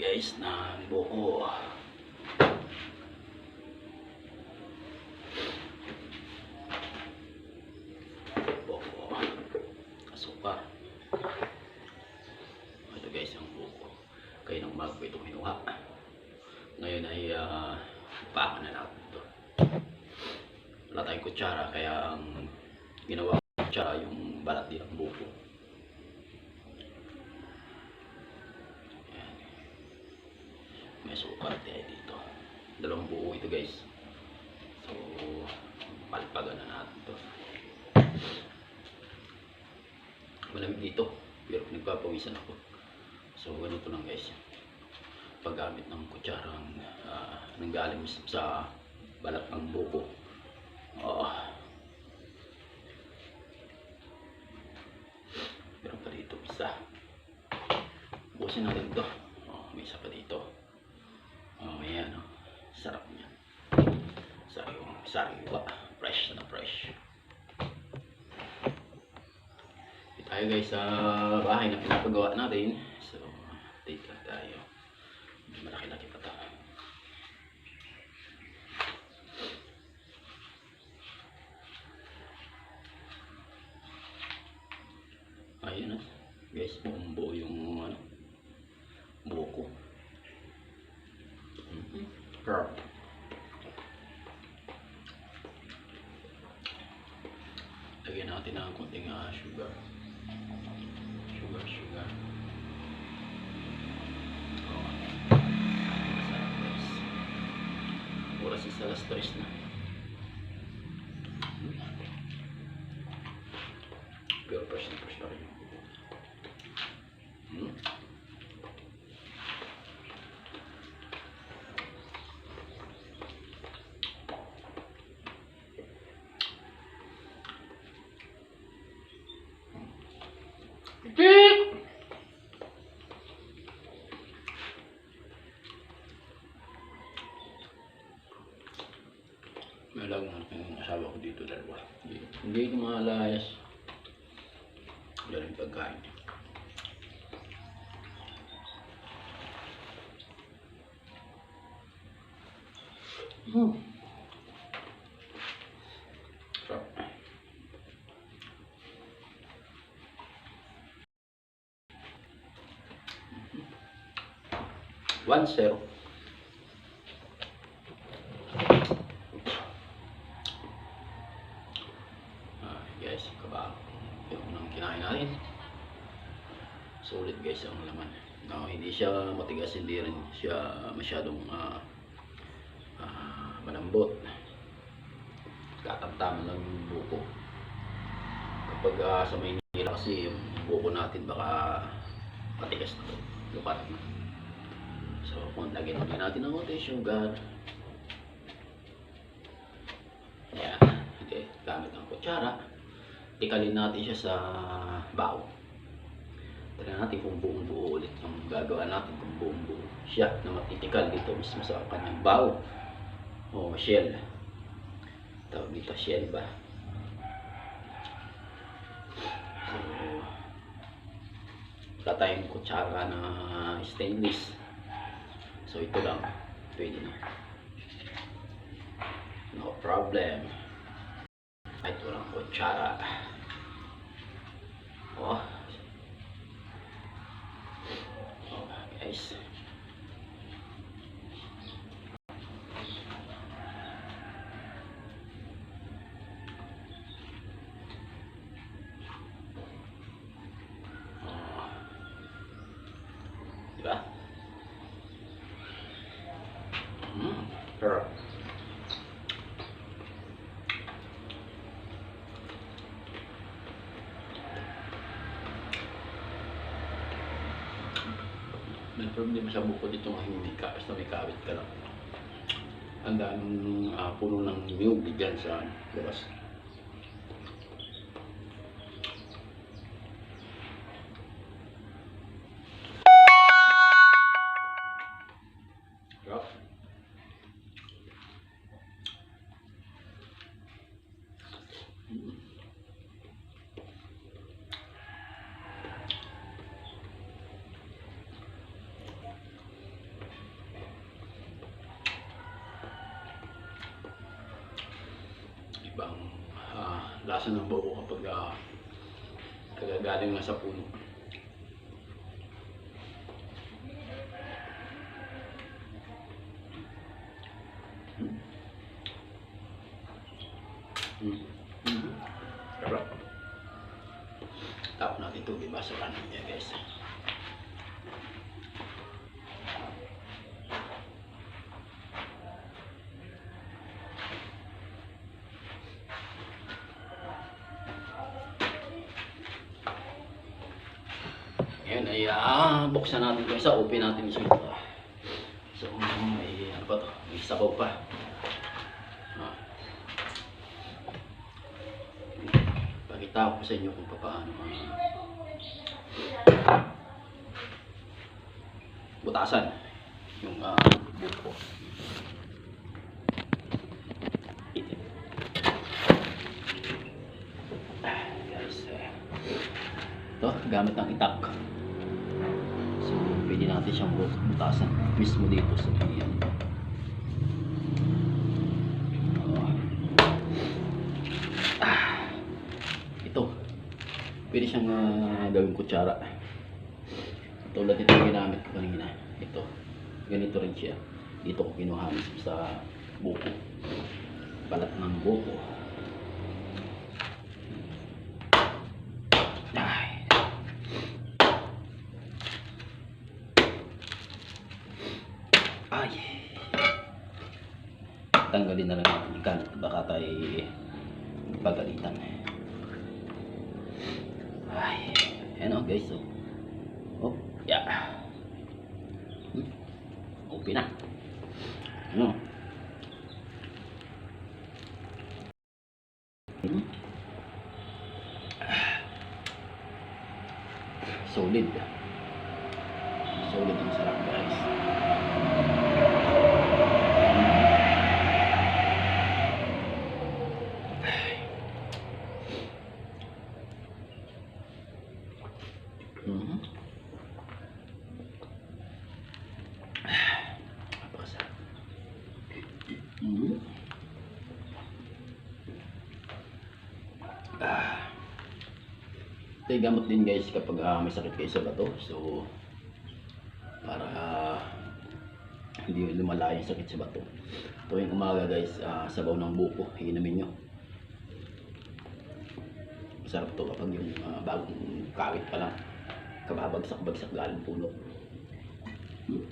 guys ng buko. Buko. Asukar. Ito guys ang buko. Kayo ng umaga ko itong kinuha. Ngayon ay uh, baka na natin ito. Wala tayong kutsara kaya ang ginawa ko kutsara yung balat din ng buko. Ayan. May sukar tayo dito. Dalawang buo ito guys. So, palpagan na natin ito. Malamig dito. Pero nagpapawisan ako. So, ganito lang guys. Paggamit ng kutsarang uh, nanggaling sa balat ng buko. Oh. Meron pa dito isa. Busin natin ito. Oh, may isa pa dito. Sarap niya. Sariwa, sariwa. Fresh na fresh. Dito tayo guys sa bahay na pinapagawa natin. So, lang tayo. Malaki-laki pa to. Ayun na. Guys, buong buo yung ano, Francisco Las Prisma. Dito dalawa. Hindi, hindi ko maalayas. Wala rin pagkain. Hmm. Sarap. One zero. Ah, guys, kabalo. Yung unang kinain natin. Sulit guys ang laman. No, hindi siya matigas, hindi rin siya masyadong ah, ah, malambot. Katamtaman lang yung buko. Kapag ah, sa Maynila kasi yung buko natin baka matigas na. Lupat na. So, kung lagyan ulit natin ng konti sugar. Ayan. Okay. Gamit ang kutsara. Tikalin natin siya sa bao. Try natin kung buong buo ulit ang gagawa natin kung buong buo siya na matitikal dito mismo sa kanyang bao o shell. Tawag dito shell ba? So, wala tayong kutsara na stainless. So ito lang, pwede na. No problem. Kahit walang kutsara. Oh guys. Oh. Diba? Mm, sarap. May problema sa buko dito nga hindi ka, basta may kawit ka lang. Ang daming ah, puno ng niyog dyan sa labas. Sarap. Mm. butasan ng buko kapag uh, kagagaling na sa puno. Mm. Mm. Sarap. Tapos natin ito, bibasurahan niya guys. Ngayon ay ah, buksan natin ito isa, open natin isa ito. So, may ano pa to? May sabaw pa. Ah. Pakita ko sa inyo kung paano ah, butasan yung ah, buko. Itin. Ah, eh. Ito, gamit ng itak. Pwede natin siyang bu- butasan mismo dito sa. Oh. Ah. Ito, pwede siyang ah, gawing kutsara. Tulad ito ginamit ko kanina. Ito, ganito rin siya. Dito ko kinuha sa buko. Balat ng buko. Ay. Ay. Tanggalin na lang natin yung kanat. Baka tayo pagalitan. Ay. Ayan o guys. Oh. Oh. Yeah. Hmm. Okay na. Ano? Hmm. Solid. Solid ang sarap guys. Ito yung gamot din guys kapag ah, may sakit kayo sa bato. So, para ah, hindi lumala yung sakit sa bato. Tuwing umaga guys, ah, sabaw ng buko, inumin nyo. Masarap to kapag yung ah, bagong kawit pa lang. Kababagsak-bagsak galing puno. Hmm.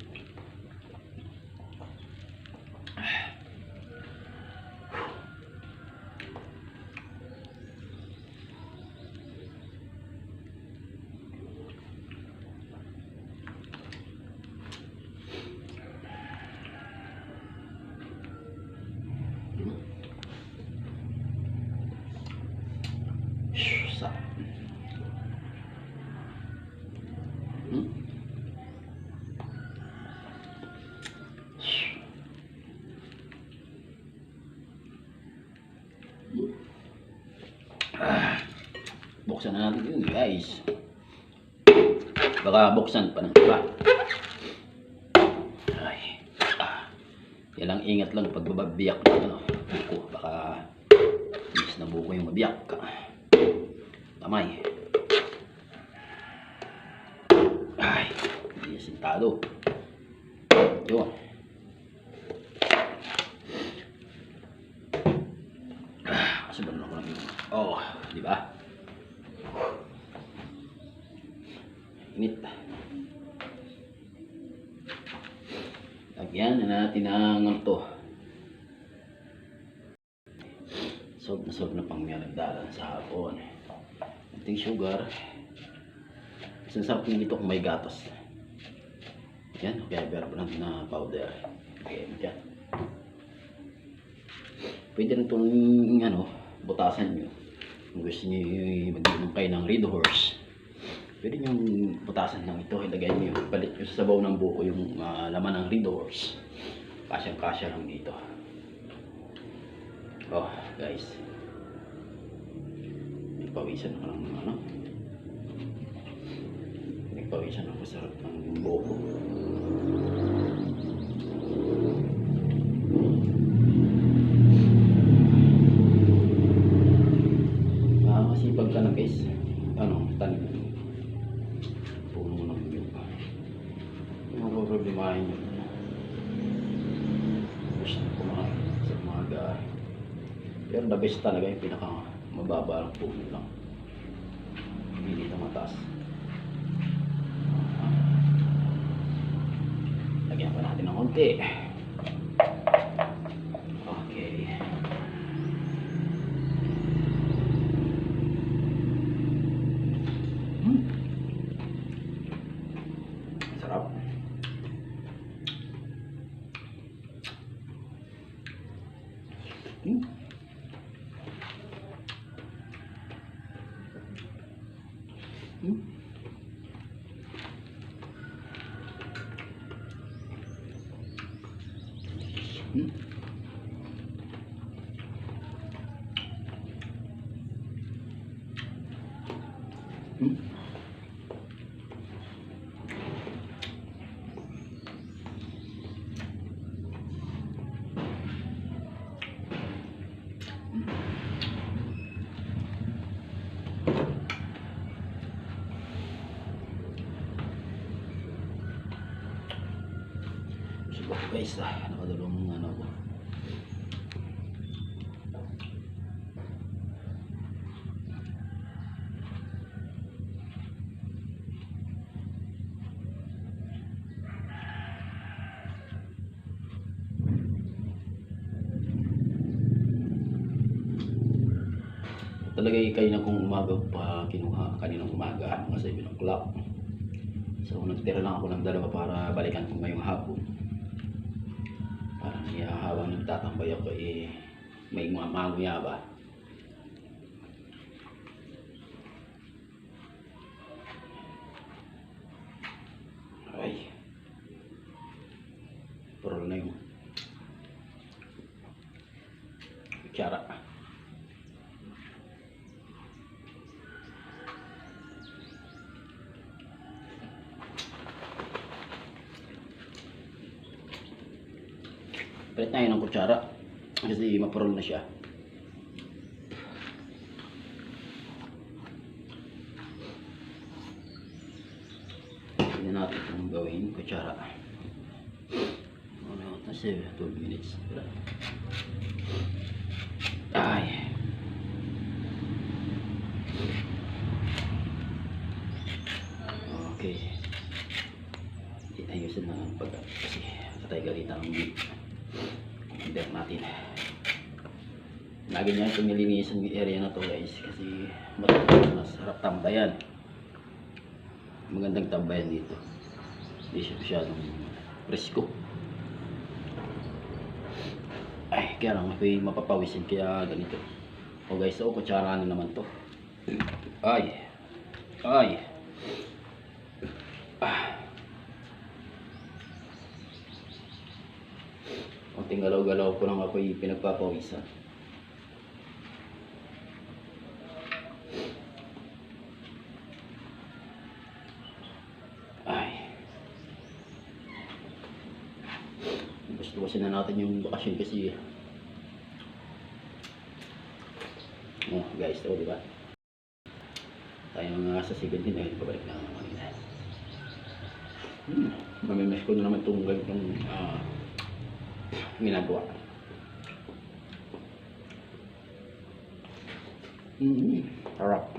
Hmm? Buksan na natin yun guys. Baka buksan pa ng iba. Ay. Ah. Yan lang ingat lang pag babiyak ng ano, buko. Baka inis na buko yung mabiyak ka. Tamay. Sintado. Yun. Ah, sobrang ako ng Oh, di ba? Init. Lagyan na natin ang to. Sob na sob na pang nagdalan sa hapon. Ating sugar. Sarap na dito kung may gatas. Yan, verbo lang na powder. Okay, dyan. Pwede rin itong ano, butasan nyo. Kung gusto nyo mag-inom kayo ng Red Horse. Pwede nyo butasan ng ito. Ilagay nyo, palit nyo sa sabaw ng buko yung ah, laman ng Red Horse. Kasyang-kasya lang dito. Oh, guys. Nagpawisan ako ng ano. Nagpawisan ako sa sarap ng buko. Problemahin yun. Gusto ko kumain sa umaga. Pero the best talaga yung pinaka mababa lang puno lang. Hindi dito mataas. Lagyan pa natin ng konti. Okay. Hmm. Sarap. Hmm. Hmm. Hmm. Hmm. Subok guys ah, nakadalawang ano ko. Talaga kanina kong umaga pa kinuha, kaninang umaga, mga 7 o'clock. So nagtira lang ako ng dalawa para balikan ko ngayong hapon. Para niya habang nagtatambay ako eh may mga manguya ba. Palit tayo ng kutsara. Kasi maparol na siya. Hindi natin itong gawin. Kutsara. Ano, kasi 12 minutes. Ay. Okay. Ayusin na ang pag kasi patay galita ang hindi natin. Lagi niya itong nilinisan yung area na to guys kasi mas harap tambayan. Magandang tambayan dito. Hindi siya masyadong presko. Ay, kaya lang may mapapawisin kaya ganito. O guys, so kutsara na naman to. Ay. Ay. Ah. Konting galaw-galaw ko lang ako pinagpapawisan. Ay. Gusto-gusto na natin yung bakasyon kasi. Oh, guys, to, di ba? Tayo nga sa 17 ay pabalik na naman. Hmm, mamimiss ko na naman itong ganitong ah, ginagawa. Mm, sarap.